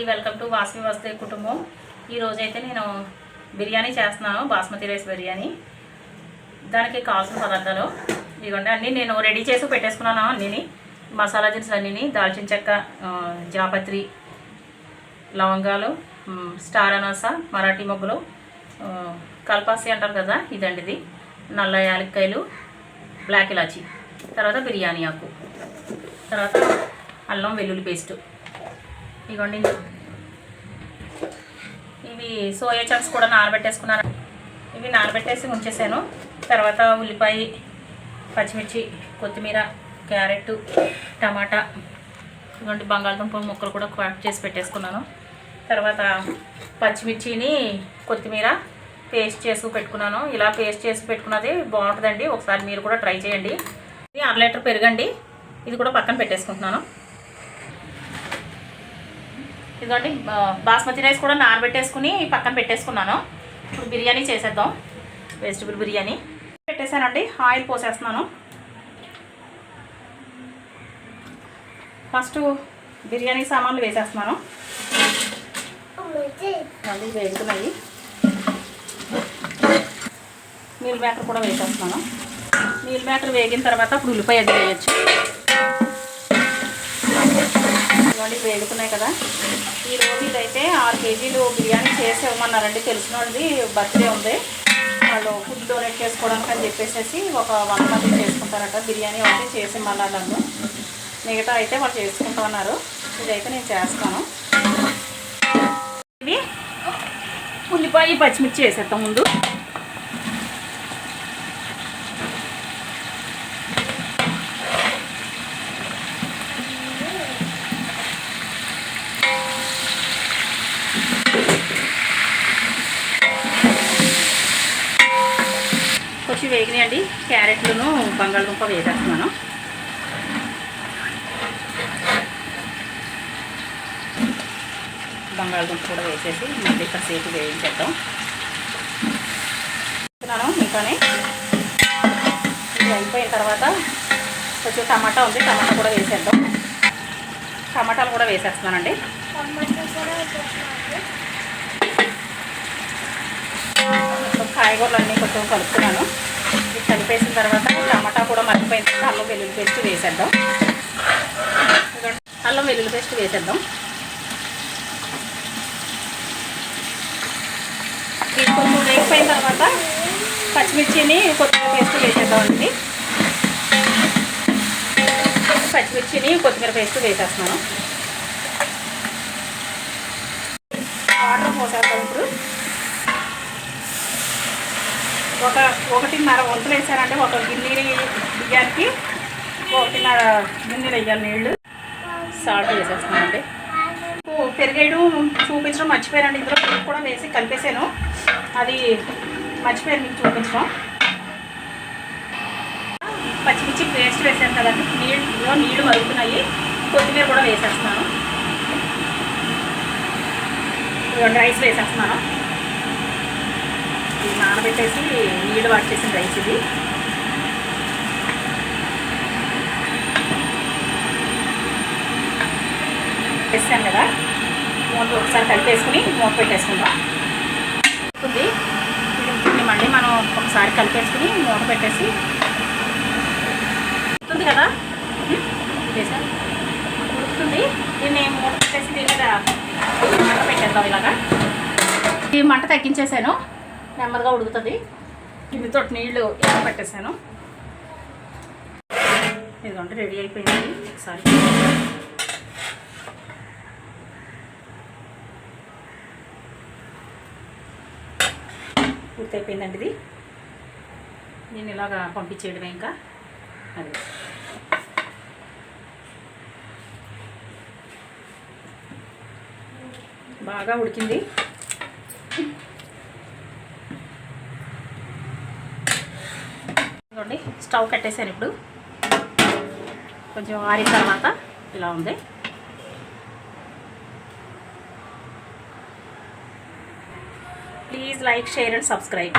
అండి. Welcome to Vasavi వస్తే కుటుంబం. ఈరోజు అయితే నేను బిర్యానీ చేస్తున్నాను బాస్మతి రైస్ బిర్యానీ. దానికి కావాల్సిన పదార్థాలు ఇదిగోండి అన్నీ నేను రెడీ చేసి పెట్టేసుకున్నాను అన్నీ మసాలా దినుసులు అన్నీ దాల్చిన చెక్క జాపత్రి లవంగాలు స్టార్ అనాస మరాఠీ మొగ్గులు కల్పాసి అంటారు కదా ఇదండి ఇది నల్ల యాలక్కాయలు బ్లాక్ ఇలాచి తర్వాత బిర్యానీ ఆకు తర్వాత అల్లం వెల్లుల్లి పేస్టు. ఇదిగోండి ఇవి సోయా చంక్స్ కూడా నానబెట్టేసుకున్నాను. ఇవి నానబెట్టేసి ఉంచేసాను తర్వాత ఉల్లిపాయ పచ్చిమిర్చి కొత్తిమీర క్యారెట్ టమాటా ఇటువంటి బంగాళదుంప ముక్కలు కూడా కట్ చేసి పెట్టేసుకున్నాను. తర్వాత పచ్చిమిర్చిని కొత్తిమీర పేస్ట్ చేసి పెట్టుకున్నాను. ఇలా పేస్ట్ చేసి పెట్టుకున్నది బాగుంటుందండి. ఒకసారి మీరు కూడా ట్రై చేయండి. ఇది అర లీటర్ పెరుగండి. ఇది కూడా పక్కన పెట్టేసుకుంటున్నాను. ఇదిగోండి బాస్మతి రైస్ కూడా నానబెట్టేసుకుని పక్కన పెట్టేసుకున్నాను. ఇప్పుడు బిర్యానీ చేసేద్దాం. వెజిటబుల్ బిర్యానీ. పెట్టేశానండి ఆయిల్ పోసేస్తున్నాను. ఫస్ట్ బిర్యానీ సామాన్లు వేసేస్తున్నాను. మళ్ళీ వేగుతున్నాయి. మీల్ మేకర్ కూడా వేసేస్తున్నాను. మీల్ మేకర్ వేగిన తర్వాత ఇప్పుడు ఉల్లిపాయ అది వేయచ్చు. ఇవన్నీ వేగుతున్నాయి కదా. ఈ రోజు అయితే ఆరు కేజీలు బిర్యానీ చేసి ఇవ్వమన్నారండి. తెలిసిన వాళ్ళది బర్త్డే ఉంది. వాళ్ళు ఫుడ్ డొనేట్ చేసుకోవడానికి అని చెప్పేసి ఒక వన్ మంత్ చేసుకుంటారట. బిర్యానీ ఒకటి చేసి మళ్ళా నన్ను మిగతా అయితే వాళ్ళు చేసుకుంటామన్నారు ఇదైతే నేను చేస్తాను. ఇవి ఉల్లిపాయ పచ్చిమిర్చి వేసేద్దాం ముందు. వేగినాయండి. క్యారెట్లను బంగాళదుంప వేసేస్తున్నాను. బంగాళదుంప కూడా వేసేసి మళ్ళీ కాసేపు వేయించేద్దాం. ఇంకానే ఇది అయిపోయిన తర్వాత కొంచెం టమాటా ఉంది టమాటా కూడా వేసేద్దాం. టమాటాలు కూడా వేసేస్తున్నానండి. కాయగూరలు అన్నీ కొంచెం కలుపుతున్నాను. కలిపేసిన తర్వాత టమాటా కూడా మర్చిపోయిన తర్వాత అల్లం వెల్లుల్లి పేస్ట్ వేసేద్దాం. అల్లం వెల్లుల్లి పేస్ట్ వేసేద్దాం. ఇది కొంచెం వేగిపోయిన తర్వాత పచ్చిమిర్చిని కొత్తిమీర పేస్ట్ వేసేద్దామండి పచ్చిమిర్చిని కొత్తిమీర పేస్ట్ వేసేస్తున్నాను. వాటర్ పోసేద్దాం ఇప్పుడు. ఒక ఒకటిన్నర వంతులు వేసారంటే ఒక గిన్నె బియ్యానికి ఒకటిన్నర గిన్నెలు వేయాలి నీళ్ళు సాల్ట్ వేసేస్తున్నానండి. పెరిగేయడం చూపించడం మర్చిపోయానండి. ఇందులో పెరుగు కూడా వేసి కలిపేసాను. అది మర్చిపోయాను మీకు చూపించడం. పచ్చిమిర్చి పేస్ట్ వేసాను కదండి. నీళ్ళు నీళ్ళు మరుగుతున్నాయి. కొత్తిమీర కూడా వేసేస్తున్నాను. రైస్ వేసేస్తున్నాను. నానబెట్టేసి నీళ్ళు వాచేసిన రైస్ ఇది. వేస్తాను కదా. మూత ఒకసారి కలిపేసుకుని మూత పెట్టేసుకుందాం. ఉంటుంది ఇది మళ్ళీ మనం ఒకసారి కలిపేసుకుని మూత పెట్టేసి ఉంటుంది కదా? వేసాను ఉడుకుతుంది. దీన్ని మూత పెట్టేసి దీని మీద మంట పెట్టేద్దాం ఇలాగా. ఈ మంట తగ్గించేసాను. నెమ్మదిగా ఉడుకుతుంది. గిన్నెతో నీళ్ళు ఎలా పెట్టేశాను ఇదిగోండి రెడీ అయిపోయింది. ఒకసారి పూర్తయిపోయిందండి ఇది. నేను ఇలాగా పంపించేయడమే ఇంకా. అది. బాగా ఉడికింది ఇదిగోండి స్టవ్ కట్టేసాను ఇప్పుడు. కొంచెం ఆరిన తర్వాత ఇలా ఉంది. Please like share and subscribe.